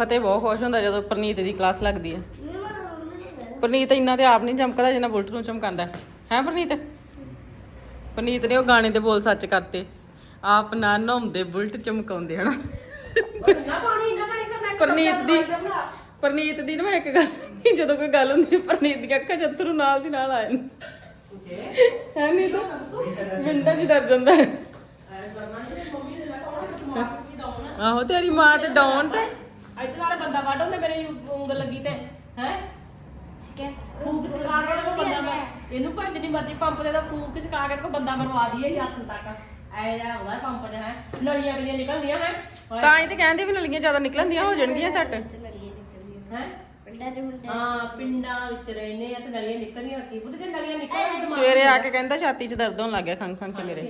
ਫਤਿਹ ਬਹੁਤ ਖੁਸ਼ ਹੁੰਦਾ ਜਦੋਂ ਪ੍ਰਨੀਤ ਦੀ ਕਲਾਸ ਲੱਗਦੀ ਹੈ। ਪ੍ਰਨੀਤ ਇੰਨਾ ਤੇ ਆਪ ਨਹੀਂ ਚਮਕਦਾ ਜਿੰਨਾ ਬੁਲਟ ਨੂੰ ਚਮਕਾਉਂਦਾ ਹੈ। ਪ੍ਰਨੀਤ? ਪ੍ਰਨੀਤ ਨੇ ਉਹ ਗਾਣੇ ਦੇ ਬੋਲ ਸੱਚ ਕਰਤੇ। ਆਪ ਨਾ ਨਹਾਉਂਦੇ, ਬੁਲਟ ਚਮਕਾਉਂਦੇ, ਹਨਾ? ਪ੍ਰਨੀਤ ਦੀ ਪ੍ਰਨੀਤ ਦੀ ਨਾ ਮੈਂ ਇੱਕ ਗੱਲ ਜਦੋਂ ਕੋਈ ਗੱਲ ਹੁੰਦੀ ਹੈ, ਪ੍ਰਨੀਤ ਦੀ ਅੱਖਾਂ ਚ ਨਾਲ ਦੀ ਨਾਲ ਆ ਜਾਂਦੇ। ਹੈ ਨਹੀਂ ਤਾਂ ਮਿੰਟਾਂ 'ਚ ਡਰ ਜਾਂਦਾ ਹੈ। ਆਹੋ, ਤੇਰੀ ਮਾਂ ਤੇ ਡਾਉਨ ਤੇ ਇੱਥੇ ਨਾਲੇ ਬੰਦਾ ਵੱਢ ਹੁੰਦੇ ਮੇਰੇ ਉਂਗਲ ਲੱਗੀ ਤੇ ਹੈ? ਫੂਕ ਚਕਾ ਕੇ ਕੋ ਬੰਦਾ ਮਰ ਇਹਨੂੰ ਭੱਜ ਨਹੀਂ ਮਰਦੀ ਪੰਪ ਦੇ ਦਾ ਫੂਕ ਚਕਾ ਕੇ ਕੋ ਬੰਦਾ ਮਰਵਾ ਦਈਏ ਹੱਥ ਤੱਕ। ਐ ਜਾ ਪੰਪ ਦੇ ਹੈ? ਨਲੀਆਂ ਕਿੰਨੀਆਂ ਨਿਕਲਦੀਆਂ ਹੈ? ਤਾਂ ਹੀ ਤੇ ਕਹਿੰਦੇ ਵੀ ਨਲੀਆਂ ਜ਼ਿਆਦਾ ਨਿਕਲਣਦੀਆਂ ਹੋ ਜਾਣਗੀਆਂ ਸੱਟ। ਹੈ? ਹਾਂ ਪਿੰਡਾਂ ਵਿੱਚ ਰਹਿੰਦੇ ਆ ਤੇ ਨਲੀਆਂ ਨਿਕਲਦੀਆਂ ਕੀ ਬੁੱਧ ਕੇ ਨਲੀਆਂ ਨਿਕਲਦੀਆਂ ਸਵੇਰੇ ਆ ਕੇ ਕਹਿੰਦਾ ਛਾਤੀ 'ਚ ਦਰਦ ਹੋਣ ਲੱਗ ਗਿਆ ਖੰਗ ਖੰਗ ਕੇ ਮੇਰੇ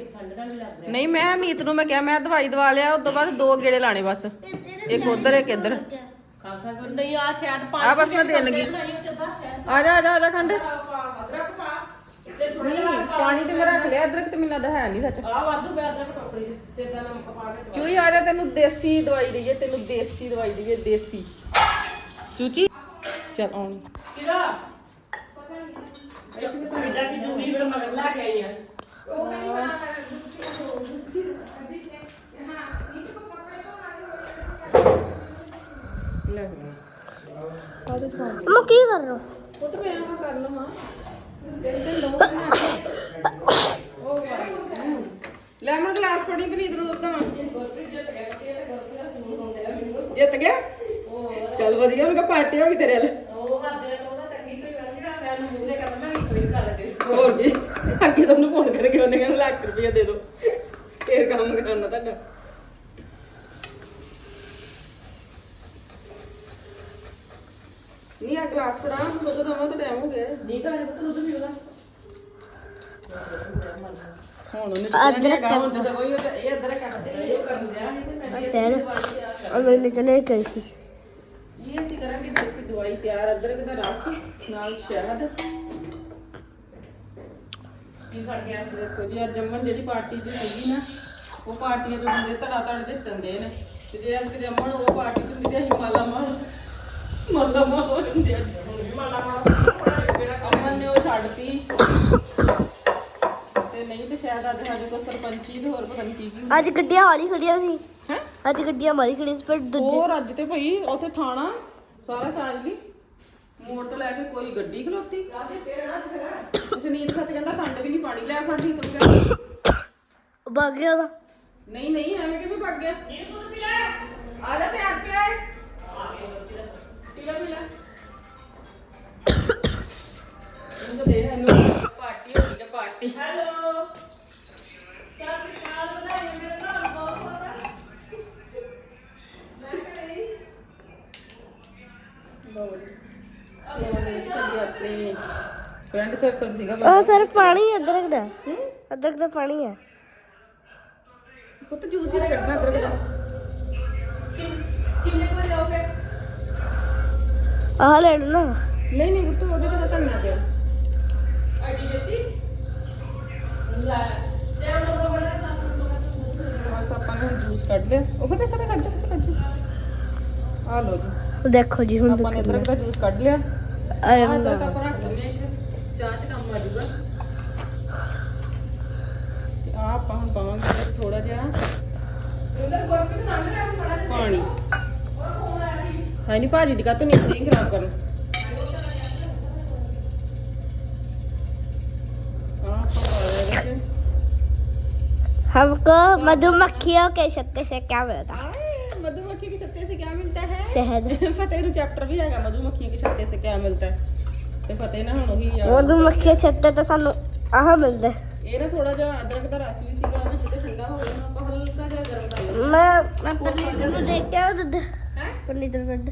ਨਹੀਂ ਮੈਂ ਨੀਤ ਨੂੰ ਮੈਂ ਕਿਹਾ ਮੈਂ ਦਵਾਈ ਦਵਾ ਲਿਆ ਉਸ ਤੋਂ ਬਾਅਦ ਦੋ ਗੇੜੇ ਲਾਣੇ ਬਸ। ਇੱਕ ਉਧਰ ਇੱਕ ਇੱਧਰ। ਨਹੀਂ ਆ ਸ਼ਾਇਦ ਪੰਜ ਆ ਬਸ ਮੈਂ ਦੇਣ ਸ਼ਾਇਦ। ਆ ਜਾ ਆ ਜਾ ਆ ਜਾ ਖੰਡ। ਤੇ ਪਾਣੀ ਤੇ ਮੈਂ ਰੱਖ ਲਿਆ ਅਦਰਕ ਤੇ ਮੈਨੂੰ ਲੱਗਦਾ ਹੈ ਨਹੀਂ ਸੱਚ। ਆ ਵਾਧੂ ਪਿਆ ਅਦਰਕ ਟੋਕਰੀ ਚ ਤੇ ਦਾ ਨਮਕ ਪਾ ਕੇ ਚੂਈ ਆ ਜਾ ਤੈਨੂੰ ਦੇਸੀ ਦਵਾਈ ਦਈਏ ਤੈਨੂੰ ਦੇਸੀ ਦਵਾਈ ਦਈਏ ਦੇਸੀ। ਚੂਚੀ? ਚੱਲ ਆਉਣੀ। ਕਿਹੜਾ? ਇੱਥੇ ਤਾਂ ਮਿੱਡਾ ਦੀ ਜੂਰੀ ਮੇਰੇ ਮਗਰ ਲਾ ਕੇ ਆਈ ਆ। ਲੈ ਮੈਂ ਕੀ ਕਰ ਰਹਾ ਉਹ ਤਾਂ ਮੈਂ ਆ ਕਰ ਲਵਾਂ। ਲੈਮਨ ਗਲਾਸ ਫੜੀ ਬਨੀਤ ਨੂੰ ਦੁੱਧ ਦਵਾਂ। ਜਿੱਤ ਗਿਆ? ਚੱਲ ਵਧੀਆ ਮੈਂ ਕਿਹਾ ਪਾਰਟੀ ਹੋ ਗਈ ਤੇਰੇ ਵੱਲ। ਉਹ ਹੱਥ ਦੇ ਉਹਦਾ ਤੱਕੀ ਤੋਂ ਵੜ ਜਿਹੜਾ ਮੈਂ ਨੂੰ ਮੂਹਰੇ ਕਰਨਾ ਮੈਂ ਇੱਕ ਵਾਰ ਕਰ ਲੱਗੇ ਹੋਰ ਕੀ? ਅੱਗੇ ਤੋਂ ਉਹਨੂੰ ਫੋਨ ਕਰਕੇ ਉਹਨੇ ਕਹਿੰਦਾ ਲੱਖ ਰੁਪਇਆ ਦੇ ਦਿਓ ਫੇਰ ਕੰਮ ਕਰਾਉਣਾ ਤੁਹਾਡਾ। ਨਹੀਂ ਆ ਗਲਾਸ ਫੜਾ ਦੁੱਧ ਦਵਾਂ ਤਾਂ ਟਾਈਮ ਹੋ ਗਿਆ। ਹੈ। ਨਹੀਂ ਤਾਂ ਇਹ ਦੁੱਧ ਪੀਉਣਾ ਹੁਣ ਉਹਨੇ ਹੈਗਾ ਹੁਣ ਤਾਂ ਕੋਈ ਇਹ ਅਦਰਕ ਕਰਦੇ ਨੇ ਇਹ ਕਰਨ ਦਿਆ ਨਹੀਂ ਤੇ ਮੈਂ ਸਰ ਅਮਰ ਨੇ। ਚਲੇ ਗਈ ਸੀ ਇਹ ਅਸੀਂ ਕਰਾਂਗੇ ਦੇਸੀ ਦਵਾਈ ਤਿਆਰ ਅਦਰਕ ਦਾ ਰਸ ਨਾਲ ਸ਼ਹਿਦ। ਕੀ ਫੜ ਗਿਆ ਦੇਖੋ ਜੀ ਅੱਜ ਜੰਮਨ ਜਿਹੜੀ ਪਾਰਟੀ 'ਚ ਸੀਗੀ ਨਾ ਉਹ ਪਾਰਟੀਆਂ 'ਚ ਬੰਦੇ ਧੜਾ ਧੜ ਦਿੱਤੇ ਹੁੰਦੇ ਨੇ। ਤੇ ਜੇ ਅੱਜ ਜੰਮਨ ਉਹ ਪਾਰਟੀ 'ਚ ਹੁੰਦੀ ਤੇ ਅਸੀਂ ਮਾਲਾ ਮਾਲ ਮਾਲਾ ਮਾਲ ਹੋ ਜਾਂਦੇ ਅੱਜ ਹੁਣ ਵੀ ਮਾਲਾ ਮਾਲ ਅਮਨ ਨੇ ਉਹ ਛੱਡਤੀ। ਤੇ ਨਹੀਂ ਤੇ ਸ਼ਾਇਦ ਅੱਜ ਸਾਡੇ ਕੋਲ ਸਰਪੰਚੀ ਤੇ ਹੋਰ ਪਤਾ ਨਹੀਂ ਕੀ ਕੀ ਅੱਜ ਗੱਡੀਆਂ ਵਾਲੀ ਖੜੀਆਂ ਸੀ। ਅੱਜ ਗੱਡੀਆਂ ਮਾਰੀ ਖੜੀਆਂ ਸੀ ਪਰ ਦੂਜੇ ਹੋਰ ਅੱਜ ਤੇ ਭਈ ਉੱਥੇ ਥਾਣਾ ਸਾਰਾ ਸਾਂਝਲੀ ਮੋੜ ਤੋਂ ਲੈ ਕੇ ਕੋਈ ਗੱਡੀ ਖਲੋਤੀ। ਸੁਨੀਲ ਸੱਚ ਕਹਿੰਦਾ ਖੰਡ ਵੀ ਨਹੀਂ ਪਾਣੀ ਲੈ ਫੜਦੀ ਤੂੰ ਕਹਿੰਦਾ। ਵਗ ਗਿਆ ਉਹਦਾ। ਨਹੀਂ ਨਹੀਂ ਐਵੇਂ ਕਿਵੇਂ ਭੱਗ ਗਿਆ? ਆ ਜਾ ਤੇ ਆ ਪਿਆ ਪੀ ਲੈ ਪੀ ਲੈ ਇਹਨੂੰ ਦੇ ਇਹਨੂੰ ਪਾਰਟੀ ਹੋ ਗਈ ਤੇ ਪਾਰਟੀ ਹੈਲੋ ਸਤਿ ਸ਼੍ਰੀ ਅਕਾਲ ਵਧਾਈ ਮੇਰੇ ਨਾਲ ਬਹੁਤ ਬਹੁਤ ਮੈਂ ਕਹੀ ਸਾਡੀ ਆਪਣੀ ਫਰੈਂਡ ਸਰਕਲ ਸੀਗਾ ਉਹ ਸਰ ਪਾਣੀ ਹੈ ਅਦਰਕ ਦਾ। ਅਦਰਕ ਦਾ ਪਾਣੀ ਹੈ। ਪੁੱਤ ਜੂਸ ਹੀ ਤਾਂ ਕੱਢਣਾ ਅਦਰਕ ਦਾ। ਕਿੰਨੇ ਵਜੇ ਆਓਗੇ ਆਹ ਲੈ ਲਓ ਨਾ। ਨਹੀਂ ਨਹੀਂ ਪੁੱਤ ਉਹਦੇ ਤੇ ਤਾਂ ਧਨੀਆ ਪਿਆ। ਆਈਡੀ ਦਿੱਤੀ ਲੈ ਤੇ ਉਹ ਬੜਾ ਨਾ ਬਸ ਆਪਾਂ ਨੇ ਜੂਸ ਕੱਢ ਲਿਆ। ਉਹ ਪਤਾ ਪਤਾ ਕੱਢ ਜਾ ਕੱਢ ਜਾ ਆ ਲੋ ਜੀ। ਦੇਖੋ ਜੀ ਹੁਣ ਆਪਾਂ ਨੇ ਅਦਰਕ ਦਾ ਜੂਸ ਕੱਢ ਲਿਆ। ਅਰੇ ਆਹ ਅਦਰਕ ਆਪਾਂ ਰੱਖ ਦਿੰਦੇ ਹਾਂ ਇੱਥੇ। ਚਾਹ ਚ ਕੰਮ ਆ ਜਾਊਗਾ ਤੇ ਆ ਆਪਾਂ ਹੁਣ ਪਾਵਾਂਗੇ ਥੋੜਾ ਜਿਹਾ ਉਧਰ ਗੁਰਪ੍ਰੀਤ ਲੰਘ ਰਿਹਾ ਹੁਣ ਬੜਾ ਪਾਣੀ ਹਾਂ ਨਹੀਂ ਭਾਜੀ ਦੀ ਕਾਤੋਂ ਨਹੀਂ ਨਹੀਂ ਖਰਾਬ ਕਰਨ ਆ ਆਪਾਂ ਪਾ ਲਿਆ ਇਹਦੇ ਚ हमको मधुमक्खियों के छत्ते से क्या मिलता है आए, मधुमक्खी के छत्ते से क्या मिलता है शहद फतेह ਨੂੰ ਚੈਪਟਰ ਵੀ ਹੈਗਾ ਮਧੂਮੱਖੀਆਂ के छत्ते से क्या मिलता है ਤੇ ਫਤਿਹ ਨਾ ਹੁਣ ਉਹੀ ਯਾਦ मधुमक्खी के छत्ते तो सानू आह मिलता है ਇਹ ਨਾ ਥੋੜਾ ਜਿਹਾ ਅਦਰਕ ਦਾ ਰਸ ਵੀ ਸੀਗਾ ਨਾ ਜਿੱਤੇ ਠੰਡਾ ਹੋ ਗਿਆ ਨਾ ਆਪਾਂ ਹਲਕਾ ਜਿਹਾ ਗਰਮ ਕਰ ਲੈਣਾ मैं मैं पनीर को देख के दूध ਹੈ पनीर दूध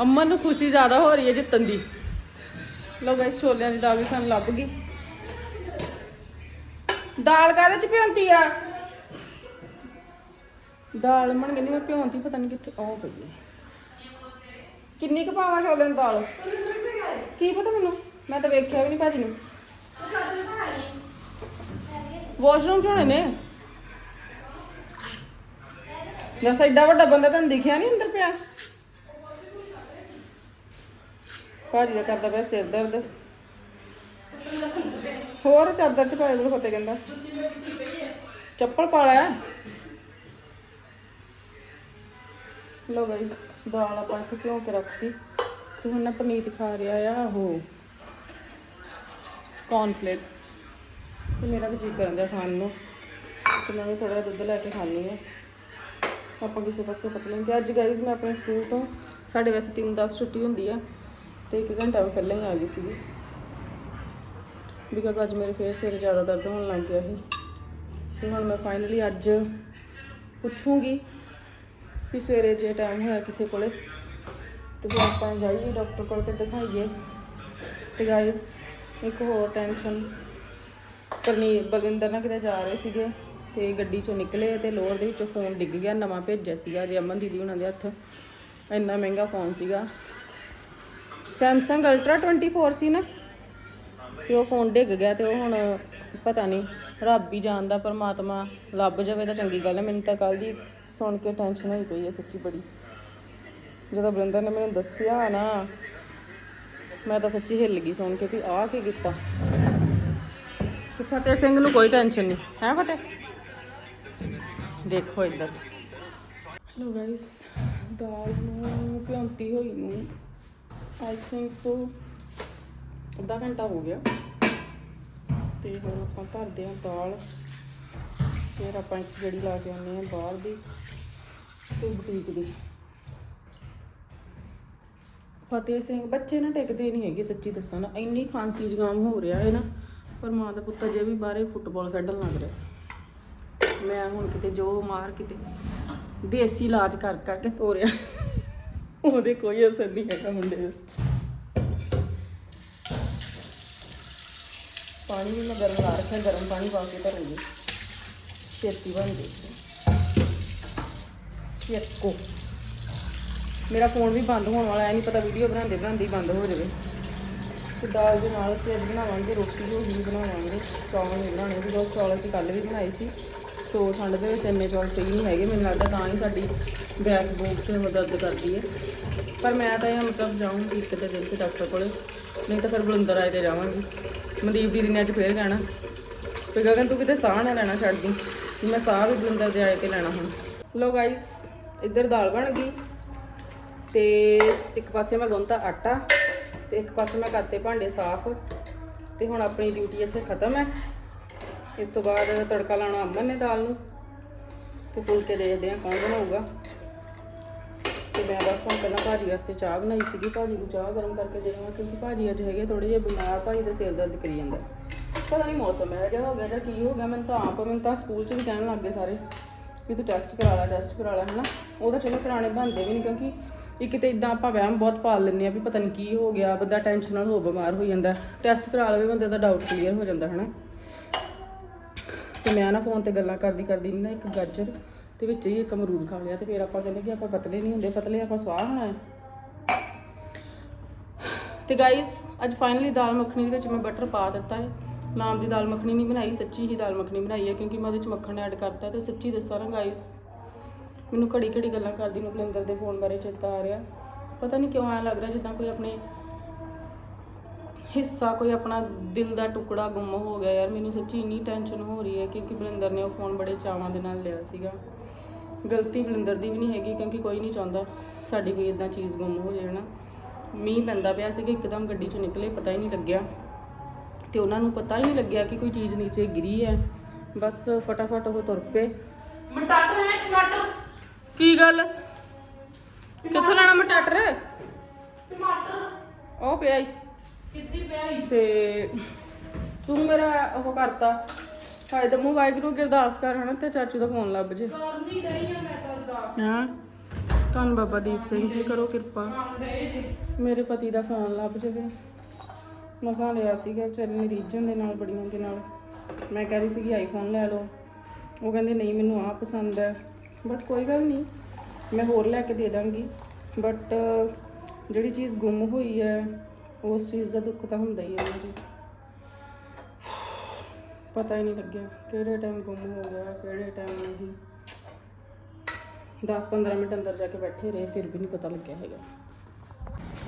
ਅਮਨ ਨੂੰ ਖੁਸ਼ੀ ਜ਼ਿਆਦਾ ਹੋ ਰਹੀ ਹੈ ਜਿੱਤਣ ਦੀ। ਲੋ ਗਾਇਸ ਛੋਲਿਆਂ ਦੀ ਦਾਲ ਵੀ ਸਾਨੂੰ ਲੱਭ ਗਈ। ਦਾਲ ਕਾਹਦੇ ਚ ਭਿਉਂਤੀ ਆ? ਦਾਲ ਮਣ ਕਹਿੰਦੀ ਮੈਂ ਭਿਉਂਤੀ ਪਤਾ ਨਹੀਂ ਕਿੱਥੇ, ਉਹ ਪਈ ਹੈ ਕਿੰਨੀ ਕੁ ਪਾਵਾਂ ਛੋਲਿਆਂ ਦੀ ਦਾਲ? ਕੀ ਪਤਾ ਮੈਨੂੰ? ਮੈਂ ਤਾਂ ਵੇਖਿਆ ਵੀ ਨਹੀਂ ਭਾਜੀ ਨੂੰ। ਵਾਸ਼ਰੂਮ ਚ ਹੋਣੇ ਨੇ? ਦੱਸ, ਐਡਾ ਵੱਡਾ ਬੰਦਾ ਤੁਹਾਨੂੰ ਦਿਖਿਆ ਨਹੀਂ ਅੰਦਰ ਪਿਆ। ਭਾਜੀ ਦਾ ਕਰਦਾ ਪਿਆ ਸਿਰ ਦਰਦ। ਹੋਰ ਚਾਦਰ ਚ ਪਾਏ ਫਤਿਹ ਕਹਿੰਦਾ। ਚੱਪਲ ਪਾ ਲਿਆ। ਲੋ ਗਾਇਸ ਦਾਲ ਆਪਾਂ ਇੱਥੇ ਭਿਉਂ ਕੇ ਰੱਖਤੀ। ਤੇ ਹੁਣ ਨਾ ਪਨੀਰ ਖਾ ਰਿਹਾ ਆ ਉਹ ਕੌਰਨਫਲੇਕਸ ਤੇ ਮੇਰਾ ਵੀ ਜੀ ਕਰਨ ਖਾਣ ਨੂੰ। ਤੇ ਮੈਂ ਵੀ ਥੋੜਾ ਦੁੱਧ ਲੈ ਕੇ ਖਾਣੀ ਆ ਆਪਾਂ ਕਿਸੇ ਪਾਸੇ ਪਤਲੇ ਨਹੀਂ ਤੇ ਅੱਜ ਗਾਇਸ ਮੈਂ ਆਪਣੇ ਸਕੂਲ ਤੋਂ, ਸਾਡੇ ਵੈਸੇ 3:10 ਛੁੱਟੀ ਹੁੰਦੀ ਆ। ਤੇ ਇੱਕ ਘੰਟਾ ਮੈਂ ਪਹਿਲਾਂ ਹੀ ਆ ਗਈ ਸੀਗੀ। ਬਿਕਾਜ਼ ਅੱਜ ਮੇਰੇ ਫੇਸ ਸਵੇਰੇ ਜ਼ਿਆਦਾ ਦਰਦ ਹੋਣ ਲੱਗ ਗਿਆ ਸੀ। ਤੇ ਹੁਣ ਮੈਂ ਫਾਈਨਲੀ ਅੱਜ ਪੁੱਛੂੰਗੀ ਵੀ ਸਵੇਰੇ ਜੇ ਟਾਈਮ ਹੋਇਆ ਕਿਸੇ ਕੋਲੇ, ਤੇ ਫਿਰ ਆਪਾਂ ਜਾਈਏ ਡਾਕਟਰ ਕੋਲ ਤੇ ਦਿਖਾਈਏ। ਤੇ ਗਾਇਸ ਇੱਕ ਹੋਰ ਟੈਨਸ਼ਨ ਪਰਨੀ ਬਲਵਿੰਦਰ ਨਾਲ ਕਿਤੇ ਜਾ ਰਹੇ ਸੀਗੇ ਤੇ ਗੱਡੀ ਚੋਂ ਨਿਕਲੇ ਤੇ ਲੋਅਰ ਦੇ ਵਿੱਚੋਂ ਫੋਨ ਡਿੱਗ ਗਿਆ, ਨਵਾਂ ਭੇਜਿਆ ਸੀਗਾ ਜੇ ਅਮਨ ਦੀਦੀ ਉਹਨਾਂ ਦੇ ਹੱਥ। ਇੰਨਾ ਮਹਿੰਗਾ ਫੋਨ ਸੀਗਾ। Samsung Ultra 24 ਸੀ ਨਾ? ਤੇ ਉਹ ਫੋਨ ਡਿੱਗ ਗਿਆ ਤੇ ਉਹ ਹੁਣ ਪਤਾ ਨਹੀਂ ਰੱਬ ਹੀ ਜਾਣਦਾ, ਪਰਮਾਤਮਾ ਲੱਭ ਜਾਵੇ ਤਾਂ ਚੰਗੀ ਗੱਲ ਹੈ। ਮੈਨੂੰ ਤਾਂ ਕੱਲ ਦੀ ਸੁਣ ਕੇ ਟੈਨਸ਼ਨ ਹੋਈ ਪਈ ਹੈ ਸੱਚੀ ਬੜੀ। ਜਦੋਂ ਬਰਿੰਦਰ ਨੇ ਮੈਨੂੰ ਦੱਸਿਆ ਨਾ, ਮੈਂ ਤਾਂ ਸੱਚੀ ਹਿੱਲ ਗਈ ਸੁਣ ਕੇ ਵੀ ਆਹ ਕੀ ਕੀਤਾ। ਫਤਿਹ ਸਿੰਘ ਨੂੰ ਕੋਈ ਟੈਨਸ਼ਨ ਨਹੀਂ ਹੈ ਫਤਿਹ? ਦੇਖੋ ਇੱਧਰ। ਹੈਲੋ ਗਾਇਸ ਦਾਲ ਨੂੰ ਭਿਉਂਤੀ ਹੋਈ ਨੂੰ। ਆਈ ਥਿੰਕ ਸੋ ਅੱਧਾ ਘੰਟਾ ਹੋ ਗਿਆ। ਤੇ ਹੁਣ ਆਪਾਂ ਧਰਦੇ ਹਾਂ ਦਾਲ। ਫਿਰ ਆਪਾਂ ਇੱਕ ਜਿਹੜੀ ਲਾ ਕੇ ਆਉਂਦੇ ਹਾਂ ਬਾਹਰ ਦੀ, ਤੇ ਬੁਟੀਕ ਦੀ। ਫਤਿਹ ਸਿੰਘ, ਬੱਚੇ ਨਾ ਟਿਕਦੇ ਨਹੀਂ ਹੈਗੇ, ਸੱਚੀ ਦੱਸਾਂ ਨਾ। ਇੰਨੀ ਖਾਂਸੀ ਜ਼ੁਕਾਮ ਹੋ ਰਿਹਾ ਹੈ ਨਾ, ਪਰ ਮਾਂ ਦਾ ਪੁੱਤ ਜੇ ਵੀ ਬਾਹਰੇ ਫੁੱਟਬਾਲ ਖੇਡਣ ਲੱਗ ਰਿਹਾ ਮੈਂ ਹੁਣ ਕਿਤੇ ਜੋ ਮਾਰ ਕਿਤੇ, ਦੇਸੀ ਇਲਾਜ ਕਰ ਕਰਕੇ ਤੋਰਿਆ। ਉਹਦੇ ਕੋਈ ਅਸਰ ਨਹੀਂ ਹੈਗਾ ਮੁੰਡੇ ਦੇ ਪਾਣੀ ਵੀ ਮੈਂ ਗਰਮ ਲਾ ਰੱਖਿਆ, ਗਰਮ ਪਾਣੀ ਪਾ ਕੇ ਧਰੂੰਗੀ। ਛੇਤੀ ਬਣ ਜੇ। ਇੱਕੋ। ਮੇਰਾ ਫੋਨ ਵੀ ਬੰਦ ਹੋਣ ਵਾਲਾ ਐ ਨਹੀਂ ਪਤਾ ਵੀਡੀਓ ਬਣਾਉਂਦੇ ਬਣਾਉਂਦੇ ਹੀ ਬੰਦ ਹੋ ਜਾਵੇ। ਤੇ ਦਾਲ ਦੇ ਨਾਲ ਅਸੀਂ ਬਣਾਵਾਂਗੇ, ਰੋਟੀ ਹੋਈ ਬਣਾਵਾਂਗੇ। ਚੌਲ ਨਹੀਂ ਬਣਾਉਣੇ ਸੀ ਦੋ ਚੌਲ ਅਸੀਂ ਕੱਲ ਵੀ ਬਣਾਏ ਸੀ। ਸੋ ਠੰਡ ਦੇ ਵਿੱਚ ਇੰਨੇ ਚੌਲ ਸਹੀ ਨਹੀਂ ਹੈਗੇ, ਮੈਨੂੰ ਲੱਗਦਾ ਤਾਂ ਹੀ ਸਾਡੀ ਬੈਕ ਬੂਕ ਤੇ ਉਹ ਦਰਦ ਕਰਦੀ ਹੈ। ਪਰ ਮੈਂ ਤਾਂ ਇਹ ਮਤਲਬ ਜਾਊਂਗੀ ਇੱਕ ਦੇ ਦਿਨ ਤੇ ਡਾਕਟਰ ਕੋਲ। ਨਹੀਂ ਤਾਂ ਫਿਰ ਬਲੰਦਰ ਆਏ ਤੇ ਜਾਵਾਂਗੀ। ਮਨਦੀਪ ਦੀਦੀ ਨੇ ਅੱਜ ਫੇਰ ਕਹਿਣਾ, ਵੀ ਗਗਨ ਤੂੰ ਕਿਤੇ ਸਾਹ ਨਾ ਲੈਣਾ ਛੱਡ ਦੀ ਮੈਂ ਸਾਹ ਵੀ ਬਲੰਦਰ ਦੇ ਆਏ ਤੇ ਲੈਣਾ ਹੁਣ। ਲੋ ਗਾਇਸ ਇੱਧਰ ਦਾਲ ਬਣ ਗਈ ਤੇ ਇੱਕ ਪਾਸੇ ਮੈਂ ਗੁੰਨਤਾ ਆਟਾ ਤੇ ਇੱਕ ਪਾਸੇ ਮੈਂ ਕਰਤੇ ਭਾਂਡੇ ਸਾਫ਼ ਤੇ ਹੁਣ ਆਪਣੀ ਡਿਊਟੀ ਇੱਥੇ ਖਤਮ ਹੈ। ਇਸ ਤੋਂ ਬਾਅਦ ਤੜਕਾ ਲਾਉਣਾ ਅਮਨ ਨੇ ਦਾਲ ਨੂੰ ਤੇ ਫੁਲਕੇ ਦੇਖਦੇ ਆ ਕੌਣ ਬਣਾਊਗਾ। ਤੇ ਮੈਂ ਬਸ ਹੁਣ ਪਹਿਲਾਂ ਭਾਜੀ ਵਾਸਤੇ ਚਾਹ ਬਣਾਈ ਸੀਗੀ, ਭਾਜੀ ਨੂੰ ਚਾਹ ਗਰਮ ਕਰਕੇ ਦੇਵਾਂ ਕਿਉਂਕਿ ਭਾਜੀ ਅੱਜ ਹੈਗੇ ਥੋੜੇ ਜਿਹਾ ਬਿਮਾਰ, ਭਾਜੀ ਦਾ ਸਿਰ ਦਰਦ ਕਰੀ ਜਾਂਦਾ। ਪਤਾ ਨਹੀਂ ਮੌਸਮ ਹੈ ਜਿਹਾ ਹੋ ਗਿਆ ਜਾਂ ਕੀ ਹੋ ਗਿਆ, ਮੈਨੂੰ ਤਾਂ ਆਪ, ਮੈਨੂੰ ਤਾਂ ਸਕੂਲ 'ਚ ਵੀ ਕਹਿਣ ਲੱਗ ਗਏ ਸਾਰੇ ਵੀ ਤੂੰ ਟੈਸਟ ਕਰਾ ਲੈ ਟੈਸਟ ਕਰਾ ਲੈ, ਹਨਾ? ਉਹ ਤਾਂ ਚਲੋ ਕਰਾਣੇ ਬਣਦੇ ਵੀ ਨਹੀਂ ਕਿਉਂਕਿ ਇੱਕ ਤੇ ਇਦਾਂ ਆਪਾਂ ਵਹਿਮ ਬਹੁਤ ਪਾਲ ਲੈਂਦੇ ਆ ਵੀ ਪਤਾ ਨਹੀਂ ਕੀ ਹੋ ਗਿਆ, ਬੰਦਾ ਟੈਨਸ਼ਨ ਨਾਲ ਹੋ ਬਿਮਾਰ ਹੋ ਜਾਂਦਾ। ਟੈਸਟ ਕਰਾ ਲਵੇ ਬੰਦੇ ਦਾ ਡਾਊਟ ਕਲੀਅਰ ਹੋ ਜਾਂਦਾ, ਹਨਾ? ਤੇ ਮੈਂ ਨਾ ਫੋਨ ਤੇ ਗੱਲਾਂ ਕਰਦੀ ਕਰਦੀ ਨਾ ਇੱਕ ਗਾਜਰ ਤੇ ਵਿੱਚ ਹੀ ਇੱਕ ਅਮਰੂਦ ਖਾ ਲਿਆ ਤੇ ਫਿਰ ਆਪਾਂ ਕਹਿੰਦੇ ਕਿ ਆਪਾਂ ਪਤਲੇ ਨਹੀਂ ਹੁੰਦੇ, ਪਤਲੇ ਆਪਾਂ ਸਵਾਹ ਹੋਣਾ ਹੈ। ਤੇ ਗਾਇਸ ਅੱਜ ਫਾਈਨਲੀ ਦਾਲ ਮੱਖਣੀ ਦੇ ਵਿੱਚ ਮੈਂ ਬਟਰ ਪਾ ਦਿੱਤਾ ਹੈ। ਨਾਮ ਦੀ ਦਾਲ ਮੱਖਣੀ ਨਹੀਂ ਬਣਾਈ, ਸੱਚੀ ਹੀ ਦਾਲ ਮੱਖਣੀ ਬਣਾਈ ਹੈ ਕਿਉਂਕਿ ਮੈਂ ਉਹਦੇ ਵਿੱਚ ਮੱਖਣ ਐਡ ਕਰਤਾ ਤੇ ਸੱਚੀ ਦੱਸਾਂ ਨਾ ਗਾਇਸ ਮੈਨੂੰ ਘੜੀ ਘੜੀ ਗੱਲਾਂ ਕਰਦੀ ਨੂੰ ਬਲਿੰਦਰ ਦੇ ਫੋਨ ਬਾਰੇ ਚੇਤਾ ਆ ਰਿਹਾ। ਪਤਾ ਨਹੀਂ ਕਿਉਂ ਐਂ ਲੱਗ ਰਿਹਾ ਜਿੱਦਾਂ ਕੋਈ ਆਪਣੇ ਹਿੱਸਾ, ਕੋਈ ਆਪਣਾ ਦਿਲ ਦਾ ਟੁਕੜਾ ਗੁੰਮ ਹੋ ਗਿਆ ਯਾਰ, ਮੈਨੂੰ ਸੱਚੀ ਇੰਨੀ ਟੈਨਸ਼ਨ ਹੋ ਰਹੀ ਹੈ ਕਿਉਂਕਿ ਬਲਿੰਦਰ ਨੇ ਉਹ ਫੋਨ ਬੜੇ ਚਾਵਾਂ ਦੇ ਨਾਲ ਲਿਆ ਸੀਗਾ। ਗਲਤੀ ਬਲਿੰਦਰ ਦੀ ਵੀ ਨਹੀਂ ਹੈਗੀ ਕਿਉਂਕਿ ਕੋਈ ਨਹੀਂ ਚਾਹੁੰਦਾ ਸਾਡੀ ਕੋਈ ਇਦਾਂ ਚੀਜ਼ ਗੁੰਮ ਹੋ ਜਾਏ ਨਾ। ਮੀਂਹ ਪੈਂਦਾ ਪਿਆ ਸੀ ਕਿ ਇੱਕਦਮ ਗੱਡੀ ਚੋਂ ਨਿਕਲੇ ਪਤਾ ਹੀ ਨਹੀਂ ਲੱਗਿਆ। ਤੇ ਉਹਨਾਂ ਨੂੰ ਪਤਾ ਹੀ ਨਹੀਂ ਲੱਗਿਆ ਕਿ ਕੋਈ ਚੀਜ਼ ਨੀਚੇ ਗਿਰੀ ਹੈ। ਬਸ ਫਟਾਫਟ ਉਹ ਤੁਰ ਪਏ। ਮਟਾਟਰ ਹੈ ਟਮਾਟਰ। ਕੀ ਗੱਲ? ਕਿੱਥੋਂ ਲੈਣਾ ਮਟਾਟਰ? ਟਮਾਟਰ। ਉਹ ਪਿਆ ਈ। ਕਿੱਥੇ ਪਿਆ? ਤੇ ਤੂੰ ਮੇਰਾ ਉਹ ਕਰਤਾ। ਹਾਏ ਦਮੂ ਵਾਹਿਗੁਰੂ ਅਰਦਾਸ ਕਰ ਹਨਾ? ਤੇ ਚਾਚੂ ਦਾ ਫੋਨ ਲੱਭ ਜੇ। ਕਰਨੀ ਆ ਮੈਂ ਤਾਂ ਦੱਸ ਹਾਂ। ਧੰਨ ਬਾਬਾ ਦੀਪ ਸਿੰਘ ਜੀ ਕਰੋ ਕਿਰਪਾ। ਮੇਰੇ ਪਤੀ ਦਾ ਫੋਨ ਲੱਭ ਜਾਵੇ। ਮਸਾਂ ਲਿਆ ਸੀਗਾ ਵਿਚਾਰੀ ਨੇ ਰੀਜਨ ਦੇ ਨਾਲ ਬੜੀਆਂ ਦੇ ਨਾਲ। ਮੈਂ ਕਹਿ ਰਹੀ ਸੀਗੀ ਆਈਫੋਨ ਲੈ ਲਓ। ਉਹ ਕਹਿੰਦੇ ਨਹੀਂ ਮੈਨੂੰ ਆਹ ਪਸੰਦ ਹੈ ਬਟ ਕੋਈ ਗੱਲ ਨਹੀਂ। ਮੈਂ ਹੋਰ ਲੈ ਕੇ ਦੇ ਦਾਂਗੀ। ਬਟ ਜਿਹੜੀ ਚੀਜ਼ ਗੁੰਮ ਹੋਈ ਹੈ ਉਸ ਚੀਜ਼ ਦਾ ਦੁੱਖ ਤਾਂ ਹੁੰਦਾ ਹੀ ਹੈ ਜੀ। ਪਤਾ ਹੀ ਨਹੀਂ ਲੱਗਿਆ ਕਿਹੜੇ ਟਾਈਮ ਗੁੰਮ ਹੋ ਗਿਆ, ਕਿਹੜੇ ਟਾਈਮ ਨਹੀਂ। 10-15 ਮਿੰਟ ਅੰਦਰ ਜਾ ਕੇ ਬੈਠੇ ਰਹੇ, ਫਿਰ ਵੀ ਨਹੀਂ ਪਤਾ ਲੱਗਿਆ ਹੈਗਾ।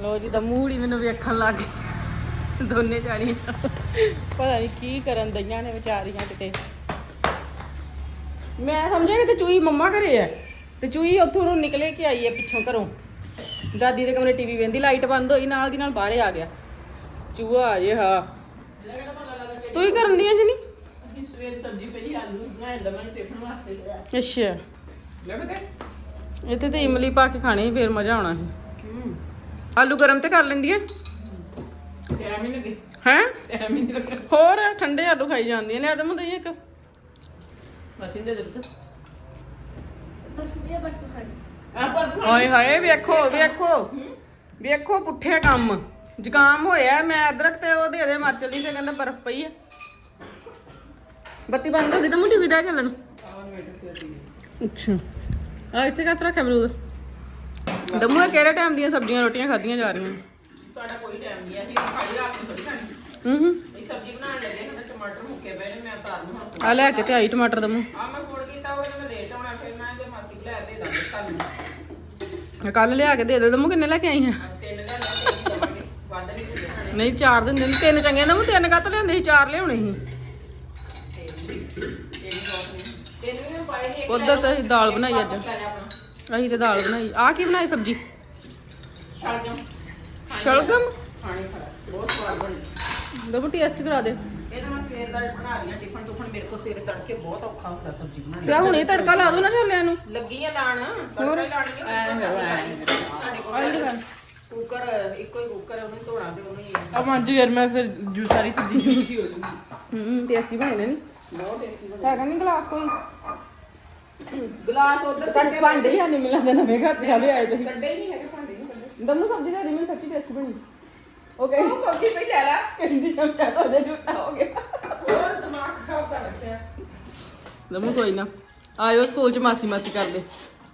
ਲੋ ਜੀ ਦਾ ਮੂਡ ਹੀ ਮੈਨੂੰ ਵੇਖਣ ਲੱਗ ਗਏ ਦੋਨੇ ਜਾਣੀਆਂ। ਪਤਾ ਨਹੀਂ ਕੀ ਕਰਨ ਦਈਆਂ ਨੇ ਵਿਚਾਰੀਆਂ ਕਿਤੇ। ਮੈਂ ਸਮਝਿਆ ਕਿ ਤੇ ਚੂਈ ਮੰਮਾ ਘਰੇ ਆ। ਤੇ ਚੂਈ ਉੱਥੋਂ ਨੂੰ ਨਿਕਲੇ ਕੇ ਆਈ ਹੈ ਪਿੱਛੋਂ ਘਰੋਂ। ਦਾਦੀ ਦੇ ਕਮਰੇ ਟੀਵੀ ਵੇਂਦੀ ਲਾਈਟ ਬੰਦ ਹੋਈ, ਨਾਲ ਦੀ ਨਾਲ ਬਾਹਰ ਆ ਗਿਆ। ਚੂਹਾ ਆ ਜੇ ਹਾਂ। ਤੂੰ ਹੀ ਕਰਨ ਦੀਆਂ ਜੀ ਨਹੀਂ ਸਵੇਰ ਸਬਜ਼ੀ ਪਈ ਆਲੂ ਬਣਾਏ ਦਮਨ ਟਿਫਨ ਵਾਸਤੇ। ਅੱਛਾ। ਲੈ ਬਤੇ ਇੱਥੇ ਤੇ ਇਮਲੀ ਪਾ ਕੇ ਖਾਣੇ ਸੀ, ਫੇਰ ਮਜ਼ਾ ਆਉਣਾ ਸੀ। ਹੂੰ। ਆਲੂ ਗਰਮ ਤੇ ਕਰ ਲੈਂਦੀ ਹੈ ਟਾਈਮ ਹੀ ਲੱਗੇ। ਹੈ? ਟਾਈਮ ਹੀ ਨਹੀਂ ਲੱਗੇ। ਹੋਰ ਠੰਡੇ ਆਲੂ ਖਾਈ ਜਾਂਦੀਆਂ ਨੇ ਆਦਮ ਦਈਏ ਇੱਕ। ਅਸੀਂ ਦੇ ਦਿੱਤਾ ਆਪਾਂ ਹਾਏ ਹਾਏ ਵੇਖੋ ਵੇਖੋ। ਵੇਖੋ ਪੁੱਠੇ ਕੰਮ। ਜ਼ੁਕਾਮ ਹੋਇਆ ਮੈਂ ਅਦਰਕ ਤੇ ਉਹ ਦੇ ਦੇ ਮਰ ਚੱਲੀ ਤੇ ਕਹਿੰਦਾ ਬਰਫ਼ ਪਈ ਆ ਬੱਤੀ ਬੰਦ ਹੋ ਗਈ ਤਾਂ ਮੁੰਡੀ ਵਿਦਾ ਚੱਲਣ। ਅੱਛਾ। ਆ ਇੱਥੇ ਕਾਤਰਾ ਖਬਰੂਦ ਦਮੂ ਇਹ ਕਿਹੜੇ ਟਾਈਮ ਦੀਆਂ ਸਬਜ਼ੀਆਂ ਰੋਟੀਆਂ ਖਾਧੀਆਂ ਜਾ ਰਹੀਆਂ? ਤੁਹਾਡਾ ਕੋਈ ਟਾਈਮ ਨਹੀਂ ਹੈ ਅਸੀਂ ਖਾਲੀ ਰਾਤ ਨੂੰ ਥੋੜੀ ਖਾਣੀ। ਹੂੰ ਹੂੰ। ਇਹ ਸਬਜ਼ੀ ਬਣਾਉਣ ਲੱਗੇ ਹਾਂ ਟਮਾਟਰ ਮੁੱਕੇ ਪਏ ਨੇ ਮੈਂ ਤਾਰ ਨੂੰ ਹੱਥ ਆ ਲੈ ਕੇ ਤੇ ਆਈ ਟਮਾਟਰ ਦਮੂ। ਆ ਮੈਂ ਫੋਨ ਕੀਤਾ ਉਹ ਕਹਿੰਦਾ ਮੈਂ ਲੇਟ ਆਉਣਾ ਫਿਰ ਮੈਂ ਤੇ ਮਾਸੀ ਕੋਲ ਲੈ ਦੇ ਦਾਂਗੇ ਕੱਲ ਕੱਲ ਲਿਆ ਕੇ ਦੇ ਦੇ ਦਮੂ ਕਿੰਨੇ ਲੈ ਕੇ ਆਈ ਹੈ ਤਿੰਨ ਲਿਆਣਾ ਤੇ ਦਵਾਂਗੇ ਵੱਧ ਨਹੀਂ ਚਾਰ ਦਿੰਦੇ ਨੇ ਤਿੰਨ ਚੰਗੇ ਦਮੂ ਤਿੰਨ ਕੱਤ ਲਿਆਂਦੇ ਸੀ ਚਾਰ ਲਿਆਉਣੇ ਸੀ। ਉਧਰ ਤਾਂ ਅਸੀਂ ਦਾਲ ਬਣਾਈ ਅੱਜ। ਅਸੀਂ ਤੇ ਦਾਲ ਬਣਾਈ। ਆ ਕੀ ਬਣਾਈ ਸਬਜੀ? ਸ਼ਲਜਮ ਸ਼ਲਗਮ? ਖਾਣੇ ਖੜਾ ਬਹੁਤ ਸਵਾਦ ਬਣੀ। ਦਮੂ ਟੇਸਟ ਕਰਾ ਦੇ। ਇਹਦਾ ਮੈਂ ਸਵੇਰ ਦਾ ਬਣਾ ਰਹੀ ਹਾਂ ਟਿਫਨ ਟੁਫਨ। ਮੇਰੇ ਕੋਲ ਸਵੇਰੇ ਤੜਕੇ ਬਹੁਤ ਔਖਾ ਹੁੰਦਾ ਸਬਜ਼ੀ ਬਣਾਉਣੀ ਤੇ ਹੁਣੇ ਤੜਕਾ ਲਾ ਦੋ ਨਾ ਛੋਲਿਆਂ ਨੂੰ? ਲੱਗੀ ਆ ਲਾਣ ਤੜਕਾ ਹੀ ਲਾਣੀ ਸਾਡੇ ਕੋਲ ਕੁੱਕਰ ਇੱਕੋ ਹੀ ਕੁੱਕਰ ਉਹਨੂੰ ਧੋਣਾ ਤੇ ਉਹਨੂੰ ਹੀ ਅਬ ਅੱਜ ਯਾਰ ਮੈਂ ਫਿਰ ਜੂ ਸਾਰੀ ਸਬਜੀ ਜੂਸੀ ਹੋ ਜੂਗੀ। ਹੂੰ ਟੇਸਟੀ ਬਣੇ ਨੇ ਨੀ। ਬਹੁਤ ਟੇਸਟੀ ਹੈਗਾ ਨਹੀਂ ਗਲਾਸ ਕੋਈ? ਗਲਾਸ ਉਧਰ ਸਾਡੇ ਭਾਂਡੇ ਹੀ ਨਹੀਂ ਮਿਲਦੇ ਨਵੇਂ ਘਰ ਚ ਕਾਦੇ ਆਏ ਤੇ ਕੱਢੇ ਹੀ ਨਹੀਂ ਹੈਗੇ ਭਾਂਡੇ ਨਹੀਂ ਕੱਢੇ। ਦਮੂ ਸਬਜੀ ਦੇ ਦੀ ਮੈਨੂੰ ਸੱਚੀ ਟੇਸਟੀ ਬਣੀ। ਉਹ ਕਹਿੰਦੀ ਉਹ ਕੌਡੀ ਪਈ ਲੈ ਲੈ। ਕਹਿੰਦੀ ਚਮਚਾ ਤੋਂ ਦੇ ਝੂਠਾ ਹੋ ਗਿਆ। ਹੋਰ ਦਿਮਾਗ ਖਰਾਬ ਕਰ ਰੱਖਿਆ। ਦਮੂ ਕੋਈ ਨਾ। ਆਇਓ ਸਕੂਲ ਚ ਮਾਸੀ ਮਾਸੀ ਕਰਦੇ।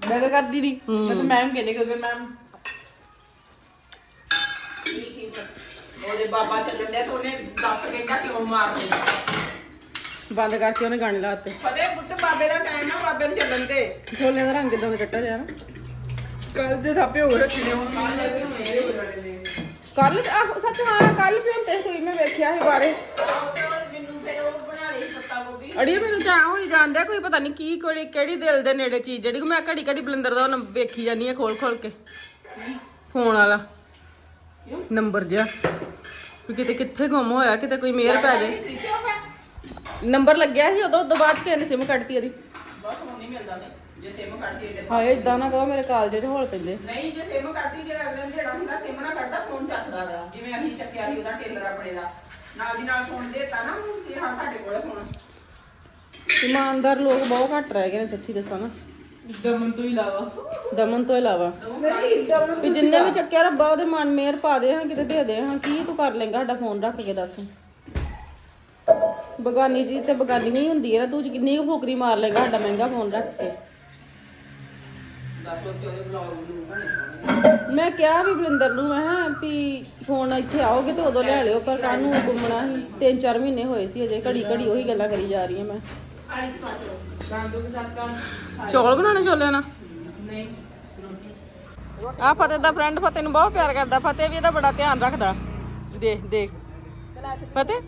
ਮੈਂ ਤਾਂ ਕਰਦੀ ਨਹੀਂ। ਮੈਂ ਤਾਂ ਮੈਮ ਕਹਿੰਦੇ ਕਿਉਂਕਿ ਮੈਮ ਠੀਕ ਠੀਕ। ਉਹਦੇ ਬਾਬਾ ਚੱਲਣ ਡਿਆ ਤੇ ਉਹਨੇ ਦੱਸ ਕੇ ਕਿਹਾ ਕਿਉਂ ਮਾਰਦੇ। ਬੰਦ ਕਰਕੇ ਉਹਨੇ ਗਾਣੇ ਲਾਤੇ ਫਤਿਹ ਪੁੱਤ ਬਾਬੇ ਦਾ ਟਾਈਮ ਆ ਬਾਬੇ ਨੂੰ ਚੱਲਣ ਦੇ ਛੋਲਿਆਂ ਦਾ ਰੰਗ ਇਦਾਂ ਦਾ ਕੱਟਾ ਨਾ ਕੱਲ ਦੇ ਥਾਪੇ ਹੋ ਰੱਖੇ ਨੇ ਹੁਣ ਕੱਲ ਨੇ ਨੇ ਆਹ ਸੱਚ ਹਾਂ ਕੱਲ ਵੀ ਹੁੰਦੇ ਸੀ ਮੈਂ ਵੇਖਿਆ ਸੀ ਬਾਰੇ ਅੜੀਏ ਮੈਨੂੰ ਤਾਂ ਹੋਈ ਜਾਂਦਿਆ ਕੋਈ ਪਤਾ ਨਹੀਂ ਕੀ ਕੋੜੀ ਕਿਹੜੀ ਦਿਲ ਦੇ ਨੇੜੇ ਚੀਜ਼ ਜਿਹੜੀ ਮੈਂ ਘੜੀ ਘੜੀ ਬਲੰਦਰ ਦਾ ਉਹ ਵੇਖੀ ਜਾਂਦੀ ਆ ਖੋਲ ਖੋਲ ਕੇ। ਫੋਨ ਵਾਲਾ। ਨੰਬਰ ਜਿਆ ਕਿਤੇ ਕਿੱਥੇ ਗੁੰਮ ਹੋਇਆ ਕਿਤੇ ਕੋਈ ਮੇਰ ਪੈ ਜਾਏ। ਨੰਬਰ ਲੱਗਿਆ ਸੀ ਉਦੋਂ ਉਦੋਂ ਬਾਅਦ ਤਿੰਨ ਸਿਮ ਕੱਟਤੀ ਇਹਦੀ ਬਸ ਹੁਣ ਨਹੀਂ ਮਿਲਦਾ ਜੇ ਸਿਮ ਕੱਢਦੀ ਹੈ ਹਾਏ ਇਦਾਂ ਨਾ ਕਹੋ ਮੇਰੇ ਕਾਲਜੇ 'ਚ ਹੋਲ ਪੈਂਦੇ। ਨਹੀਂ ਜੇ ਸਿਮ ਕੱਢਦੀ ਜੇ ਅਗਲੇ ਦਿਨ ਜਿਹੜਾ ਹੁੰਦਾ ਸਿਮ ਨਾ ਕੱਢਦਾ ਫੋਨ ਚੱਕਦਾ ਦਾ ਜਿਵੇਂ ਅਸੀਂ ਚੱਕਿਆ ਸੀ ਉਹਦਾ ਟੇਲਰ ਆਪਣੇ ਦਾ। ਨਾਲ ਦੀ ਨਾਲ ਫੋਨ ਦੇਤਾ ਨਾ ਉਹਨੂੰ ਤੇ ਹਾਂ ਸਾਡੇ ਕੋਲੇ ਫੋਨ ਇਮਾਨਦਾਰ ਲੋਕ ਬਹੁਤ ਘੱਟ ਰਹਿ ਗਏ ਨੇ ਸੱਚੀ ਦੱਸਾਂ ਨਾ। ਦਮਨ ਤੋਂ ਇਲਾਵਾ। ਦਮਨ ਤੋਂ ਇਲਾਵਾ। ਨਹੀਂ ਦਮਨ ਵੀ ਜਿੰਨੇ ਵੀ ਚੱਕਿਆ ਰੱਬਾ ਉਹਦੇ ਮਨ ਮੇਰ ਪਾ ਦੇ ਹਾਂ ਕਿਤੇ ਦੇ ਦੇ ਹਾਂ ਕੀ ਤੂੰ ਕਰ ਲੇਂਗਾ ਸਾਡਾ ਫੋਨ ਰੱਖ ਕੇ ਦੱਸ। ਬਗਾਨੀ ਚੀਜ਼ ਤੇ ਬਗਾਨੀ ਹੀ ਹੁੰਦੀ ਹੈ ਨਾ ਤੂੰ ਕਿੰਨੀ ਕੁ ਫੋਕਰੀ ਮਾਰ ਲੇਗਾ ਸਾਡਾ ਮਹਿੰਗਾ ਫੋਨ ਰੱਖ ਕੇ। ਨੂੰ ਮੈਂ ਕਿਹਾ ਵੀ ਬਲਿੰਦਰ ਨੂੰ ਮੈਂ ਕਿਹਾ ਵੀ ਫੋਨ ਇੱਥੇ ਆਓਗੇ ਤੇ ਉਦੋਂ ਲੈ ਲਿਓ ਪਰ ਕਾਹਨੂੰ ਗੁੰਮਣਾ ਸੀ ਤਿੰਨ ਚਾਰ ਮਹੀਨੇ ਹੋਏ ਸੀ ਅਜੇ ਘੜੀ ਘੜੀ ਉਹੀ ਗੱਲਾਂ ਕਰੀ ਜਾ ਰਹੀ ਹਾਂ ਮੈਂ। ਚੌਲ ਬਣਾਉਣੇ ਛੋਲਿਆਂ ਨਾਲ? ਨਹੀਂ ਆ ਫਤਿਹ ਦਾ ਫਰੈਂਡ ਫਤਿਹ ਨੂੰ ਬਹੁਤ ਪਿਆਰ ਕਰਦਾ ਫਤਿਹ ਵੀ ਇਹਦਾ ਬੜਾ ਧਿਆਨ ਰੱਖਦਾ। ਦੇਖ ਦੇਖ। ਫਤਿਹ?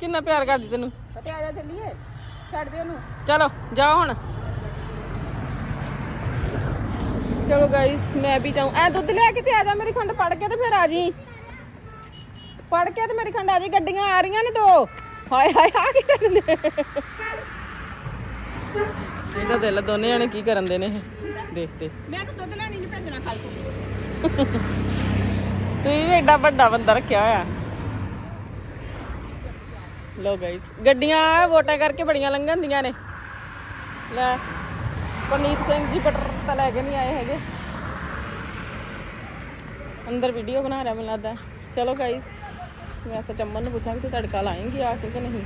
ਕਿੰਨਾ ਪਿਆਰ ਕਰਦੀ ਤੈਨੂੰ? ਫਤਿਹ ਆ ਜਾ ਚੱਲੀਏ। ਛੱਡ ਦੇ ਉਹਨੂੰ। ਚਲੋ ਜਾਓ ਹੁਣ। ਚਲੋ ਗਾਇਸ ਮੈਂ ਵੀ ਜਾਉਂ ਐ ਦੁੱਧ ਲੈ ਕੇ ਤੇ ਆ ਜਾ ਮੇਰੀ ਖੰਡ ਪੜ ਕੇ ਤੇ ਫਿਰ ਆ ਜੀ। ਪੜ ਕੇ ਤੇ ਮੇਰੀ ਖੰਡ ਆ ਜੀ ਗੱਡੀਆਂ ਆ ਰਹੀਆਂ ਨੇ ਦੋ। ਹਾਏ ਹਾਏ ਆ ਕੀ ਕਰਨ ਦੇ? ਇਹਦਾ ਦਿਲ ਦੋਨੇ ਜਣੇ ਕੀ ਕਰਨ ਦੇ ਨੇ ਇਹ? ਦੇਖ ਤੇ। ਮੈਨੂੰ ਦੁੱਧ ਲੈਣੀ ਨਹੀਂ ਭੇਜਣਾ ਕੱਲ ਤੋਂ। ਤੁਸੀਂ ਵੀ ਐਡਾ ਵੱਡਾ ਬੰਦਾ ਰੱਖਿਆ ਹੋਇਆ। ਲੋ ਗਾਇਸ, ਗੱਡੀਆਂ ਵੋਟਾਂ ਕਰਕੇ ਬੜੀਆਂ ਲੰਘਣ ਨੇ। ਲੈ, ਪਰਨੀਤ ਸਿੰਘ ਜੀ ਬਟਰ ਤਾਂ ਲੈ ਕੇ ਨਹੀਂ ਆਏ ਹੈਗੇ। ਅੰਦਰ ਵੀਡੀਓ ਬਣਾ ਰਿਹਾ ਮੈਨੂੰ ਲੱਗਦਾ। ਚਲੋ ਗਾਇਸ, ਮੈਂ ਸੱਚ ਅਮਨ ਨੂੰ ਪੁੱਛਾਂਗੀ ਤੂੰ ਤੜਕਾ ਲਾਏਂਗੀ ਆ ਕੇ ਕਿ ਨਹੀਂ।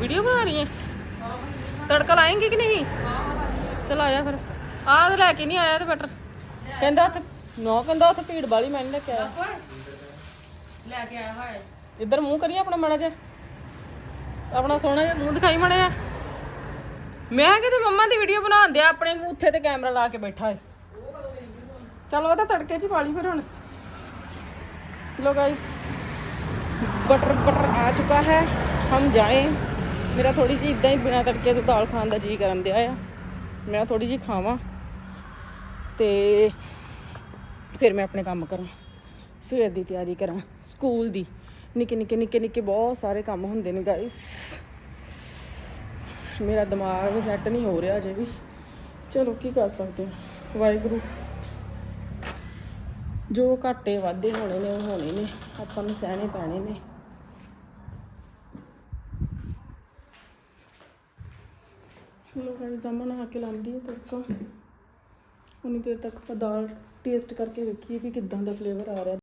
ਵੀਡੀਓ ਬਣਾ ਰਹੀ ਹੈ? ਤੜਕਾ ਲਾਏਂਗੀ ਕਿ ਨਹੀਂ? ਚਲ ਆ ਜਾ ਫਿਰ। ਆਹ ਤੇ ਲੈ ਕੇ ਨਹੀਂ ਆਇਆ ਤੇ ਬਟਰ ਕਹਿੰਦਾ ਉੱਥੇ ਨੋ ਕਹਿੰਦਾ ਉੱਥੇ ਭੀੜ ਵਾਲੀ ਮੈਂ ਲੈ ਕੇ ਆਇਆ ਮੂੰਹ ਕਰੀ ਆਪਣਾ ਮਾੜਾ ਜਿਹਾ। ਆਪਣਾ ਸੋਹਣਾ ਜਿਹਾ ਮੂੰਹ ਦਿਖਾਈ ਮਾੜਾ ਜਿਹਾ। ਮੈਂ ਕਿਤੇ ਮੰਮਾ ਦੀ ਵੀਡੀਓ ਬਣਾਉਂਦੇ ਆ ਆਪਣੇ ਮੂੰਹ ਤੇ ਕੈਮਰਾ ਲਾ ਕੇ ਬੈਠਾ ਏ। ਚਲੋ ਉਹਦਾ ਤੜਕੇ 'ਚ ਹੀ ਪਾ ਲਈ ਫਿਰ ਹੁਣ। ਲੋ ਗਾਇਸ ਬਟਰ ਬਟਰ ਆ ਚੁੱਕਾ ਹੈ। ਹਮ ਜਾਏ। ਮੇਰਾ ਥੋੜੀ ਜੀ ਇਦਾਂ ਹੀ ਬਿਨਾ ਤੜਕੇ ਤੋਂ ਦਾਲ ਖਾਣ ਦਾ ਜੀ ਕਰਨ ਦਿਆ ਆ। ਮੈਂ ਥੋੜੀ ਜੀ ਖਾਵਾਂ। ਤੇ ਫਿਰ ਮੈਂ ਆਪਣੇ ਕੰਮ ਕਰਾਂ। ਸਵੇਰ ਦੀ ਤਿਆਰੀ ਕਰਾਂ, ਸਕੂਲ ਦੀ। ਨਿੱਕੇ ਨਿੱਕੇ ਨਿੱਕੇ ਨਿੱਕੇ ਬਹੁਤ ਸਾਰੇ ਕੰਮ ਹੁੰਦੇ ਨੇ ਗਾਇਸ ਮੇਰਾ ਦਿਮਾਗ ਸੈੱਟ ਨਹੀਂ ਹੋ ਰਿਹਾ ਅਜੇ ਵੀ। ਚਲੋ, ਕੀ ਕਰ ਸਕਦੇ ਹਾਂ ਵਾਹਿਗੁਰੂ। ਜੋ ਘਾਟੇ ਵਾਧੇ ਹੋਣੇ ਨੇ, ਉਹ ਹੋਣੇ ਨੇ। ਆਪਾਂ ਨੂੰ ਸਹਿਣੇ ਪੈਣੇ ਨੇ। ਲੋ ਗਾਇਸ ਅਮਨ ਆ ਕੇ ਲਾਉਂਦੀ ਹੈ ਤੜਕਾ। ਉਨੀ ਦੇਰ ਤੱਕ ਆਪਾਂ ਟੇਸਟ ਕਰਕੇ ਵੇਖੀਏ ਵੀ ਕਿੱਦਾਂ ਦਾ ਫਲੇਵਰ ਆ ਰਿਹਾ।